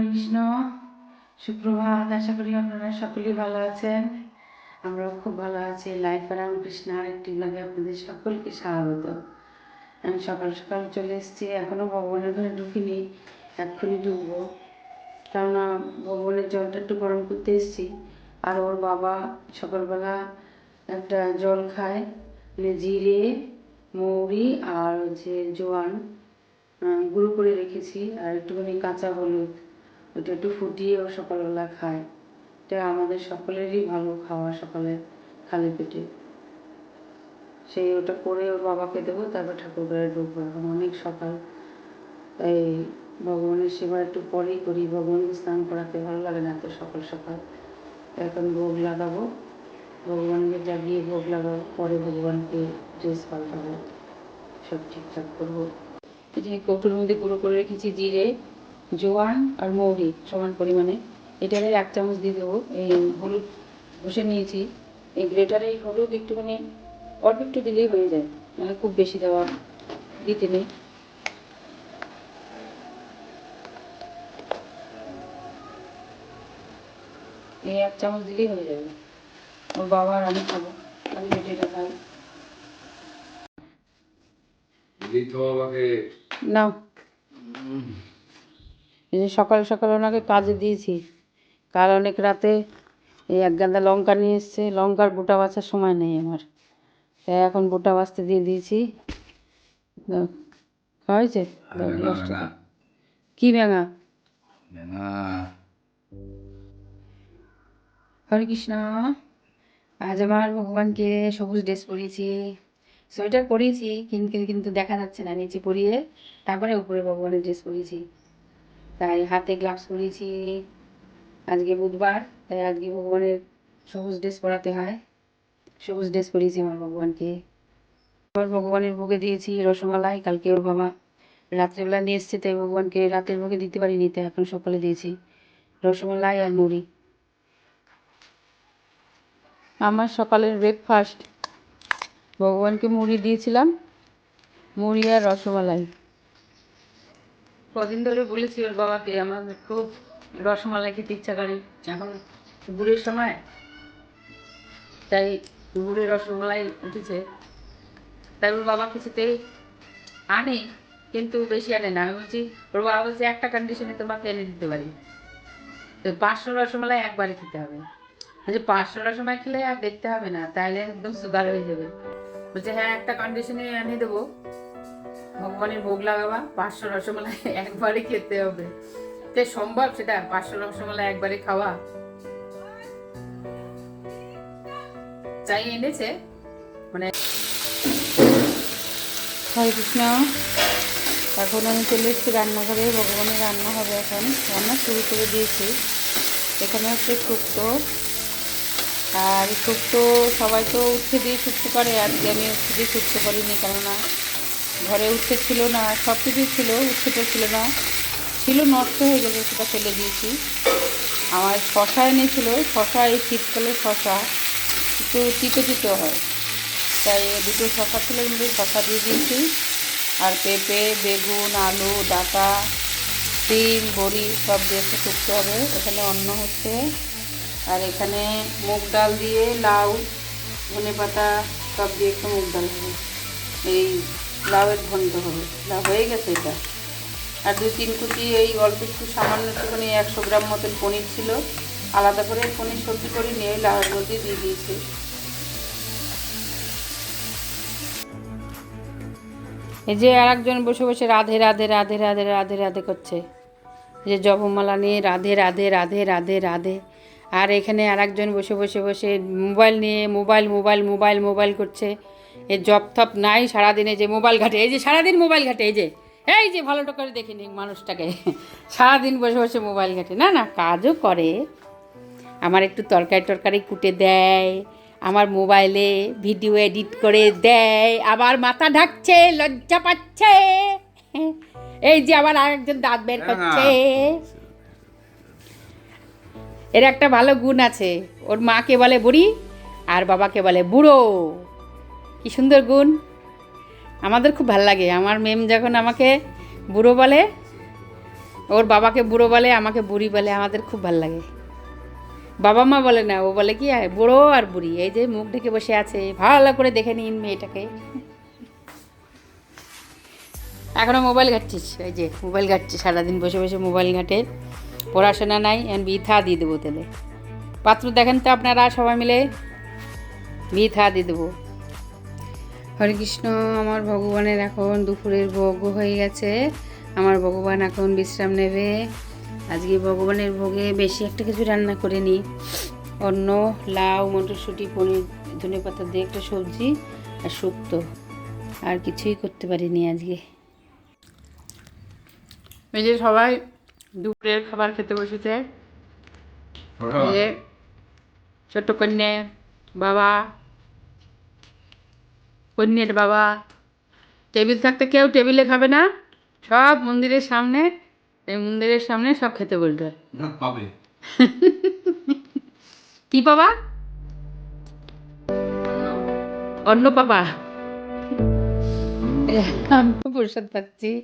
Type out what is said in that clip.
কৃষ্ণ, সুপ্রভাত। আশা করি আপনারা সকলেই ভালো আছেন। আমরাও খুব ভালো আছি। লাইফ রাম কৃষ্ণ আরেকটি ব্লগে আপনাদের সকলকে স্বাগত। আমি সকাল সকাল চলে এসেছি। এখনও ভগবানের ঘরে ঢুকিনি। এক্ষুনি ঢুকবো। কেননা ভগবানের জলটা একটু গরম করতে এসেছি। আর ওর বাবা সকালবেলা একটা জল খায়। মানে জিরে, মৌরি আর হচ্ছে জোয়ান গুঁড়ো করে রেখেছি। আর একটুখানি কাঁচা হলুদ। ওটা একটু ফুটিয়ে ও সকালবেলা খায়। এটা আমাদের সকলেরই ভালো খাওয়া সকালে খালি পেটে। সেই ওটা করে ওর বাবাকে দেবো, তারপর ঠাকুর ঘরে ঢুকবো। এখন অনেক সকাল। তাই ভগবানের সেবা একটু পরেই করি। ভগবানকে স্নান করাতে ভালো লাগে না তো সকাল সকাল। এখন ভোগ লাগাবো। ভগবানকে জাগিয়ে ভোগ লাগাবো। পরে ভগবানকে ড্রেস পাল্টাবো। সব ঠিকঠাক করব। এই যে কৌটোর মধ্যে গুঁড়ো করে রেখেছি জিরে। জোয়ান আর মৌরি সমান পরিমাণে। এটারে এক চামচ দিয়ে দেবো। এই হলুদ বসে নিয়েছি। এই গ্রেটারে এই হলুদ একটুখানি অল্প একটু দিলেই হয়ে যায়। মানে খুব বেশি দেওয়া দিতে নেই। এই এক চামচ দিলেই হয়ে যাবে। ওর বাবা আর আমি খাব। আমি এটা খাই। নাও। এই যে সকাল সকাল ওনাকে কাজে দিয়েছি। কাল অনেক রাতে এই এক গাদা লঙ্কা নিয়ে এসছে। লঙ্কার বোটা বাছার সময় নেই আমার। তাই এখন বোটা বাছতে দিয়ে দিয়েছি। খাওয়া হয়েছে? দশ টাকা। কি ব্যাঙা হরে কৃষ্ণ। আজ আমার ভগবানকে সবুজ ড্রেস পরিয়েছি। সোয়েটার পরিয়েছি কিন্তু কিন্তু দেখা যাচ্ছে না নিচে পরিয়ে তারপরে উপরে ভগবানের ড্রেস পরিয়েছি। তাই হাতে গ্লাভস পরেছি আজকে বুধবার, তাই আজকে ভগবানের সবুজ ড্রেস পরাতে হয়। সবুজ ড্রেস পরিয়েছি আমার ভগবানকে। আবার ভগবানের ভোগে দিয়েছি রসমালাই, কালকে ওর বাবা রাত্রেবেলা নিয়ে এসছে, তাই ভগবানকে রাতের ভোগে দিতে পারিনি, তাই এখন সকালে দিয়েছি রসমালাই আর মুড়ি। আমার সকালের ব্রেকফাস্ট ভগবানকে মুড়ি দিয়েছিলাম, মুড়ি আর রসমালাই। কদিন ধরে বলেছি ওর বাবাকে, আমার খুব রসমালাই খেতে ইচ্ছা করে। এখন গুড়ের সময়, তাই গুড়ের রসমালাই উঠেছে। তাই ওর বাবা কিছুতেই আনে, কিন্তু বেশি আনে না। আমি বলছি, ওর বাবা বলছে, একটা কন্ডিশনে তোমাকে এনে দিতে পারি। তো পাঁচশো রসমালাই একবারে খেতে হবে। যে পাঁচশো রসমালাই খেলে আর দেখতে হবে না তাহলে একদম সুগার হয়ে যাবে। বলছে হ্যাঁ একটা কন্ডিশনে এনে দেবো। ভগবানের ভোগ লাগাবা, পাঁচশো রসমালাই একবারে খেতে হবে। তো সম্ভব সেটা? পাঁচশো রসমালাই একবারে খাওয়া। চাই এনেছে? মানে হরে কৃষ্ণ। এখন আমি চলে এসেছি রান্নাঘরে, ভগবানের রান্না হবে এখন। রান্না শুরু করে দিয়েছি। এখানে হচ্ছে শুক্তো। আর শুক্তো সবাই তো উঠে দিয়ে শুক্তো করে, আজকে আমি উঠে দিয়ে শুক্তো করিনি কেননা ঘরে উচ্ছে ছিল না, সব কিছুই ছিল উচ্ছেটা ছিল না। ছিল, নষ্ট হয়ে গেছে, সেটা ফেলে দিয়েছি। আমার শশা এনেছিল, শশা, এই শীতকালে শশা, একটু তিতো তিতো হয়। তাই দুটো শশা ছিল মধ্যে শশা দিয়ে দিয়েছি। আর পেঁপে, বেগুন, আলু, ডাঁটা ডিম বড়ি সব দিয়ে একটু শুকতে হবে। এখানে অন্ন হচ্ছে। আর এখানে মুগ ডাল দিয়ে লাউ ধনে পাতা সব দিয়ে একটু মুগ ডাল হবে। এই লাউয়ের ঘন্ট হবে। লাউ হয়ে গেছে এটা। আর দুই তিন কুচি এই অল্প একটু সামান্য একটুখানি একশো গ্রাম মতন পনির ছিল। আলাদা করে পনির সবজি করে নিয়ে লাউয়ের মধ্যে দিয়ে দিয়েছি। এই যে আর একজন বসে বসে রাধে রাধে রাধে রাধে রাধে রাধে করছে। যে জপমালা নিয়ে রাধে রাধে রাধে রাধে রাধে। আর এখানে আর একজন বসে বসে বসে মোবাইল নিয়ে মোবাইল মোবাইল মোবাইল মোবাইল করছে। এ জপ থপ নাই সারাদিনে যে মোবাইল ঘাটে এই যে সারাদিন মোবাইল ঘাটে এই যে এই যে ভালোটা করে দেখিনি মানুষটাকে। সারাদিন বসে বসে মোবাইল ঘাটে। না না কাজও করে। আমার একটু তরকারি টরকারি কুটে দেয় আমার মোবাইলে ভিডিও এডিট করে দেয় আবার মাথা ঢাকছে লজ্জা পাচ্ছে। এই যে আবার আরেকজন দাঁত বের করছে। এর একটা ভালো গুণ আছে। ওর মাকে বলে বুড়ি আর বাবাকে বলে বুড়ো। কি সুন্দর গুণ। আমাদের খুব ভালো লাগে। আমার মেম যখন আমাকে বুড়ো বলে, ওর বাবাকে বুড়ো বলে, আমাকে বুড়ি বলে, আমাদের খুব ভালো লাগে। বাবা মা বলে না, ও বলে কি বুড়ো আর বুড়ি। এই যে মুখ ঢেকে বসে আছে, ভালো করে দেখে নিন মেয়েটাকে। এখনও মোবাইল ঘাটছিস? এই যে মোবাইল ঘাটছে, সারাদিন বসে বসে মোবাইল ঘাটে। পড়াশোনা নাই এখন বিথা দিয়ে দেবো তাহলে। পাত্র দেখেন তো আপনারা সবাই মিলে। বিথা দিয়ে দেবো। হরে কৃষ্ণ আমার ভগবানের এখন দুপুরের ভোগ হয়ে গেছে। আমার ভগবান এখন বিশ্রাম নেবে। আজকে ভগবানের ভোগে বেশি একটা কিছু রান্না করে নিই। অন্য লাউ মটরশুঁটি পনির ধনে পাতা দিয়ে একটা সবজি আর শুক্তো। আর কিছুই করতে পারিনি আজকে। এই যে সবাই দুপুরের খাবার খেতে বসেছে। যে ছোট্ট কন্যা বাবা কন্যের বাবা? টেবিল থাকতে কেউ টেবিলে খাবে না। সব মন্দিরের সামনে এই মন্দিরের সামনে সব খেতে বলবে। পাবে। কি পাবা? অন্য পাবা। আমি প্রসাদ পাচ্ছি।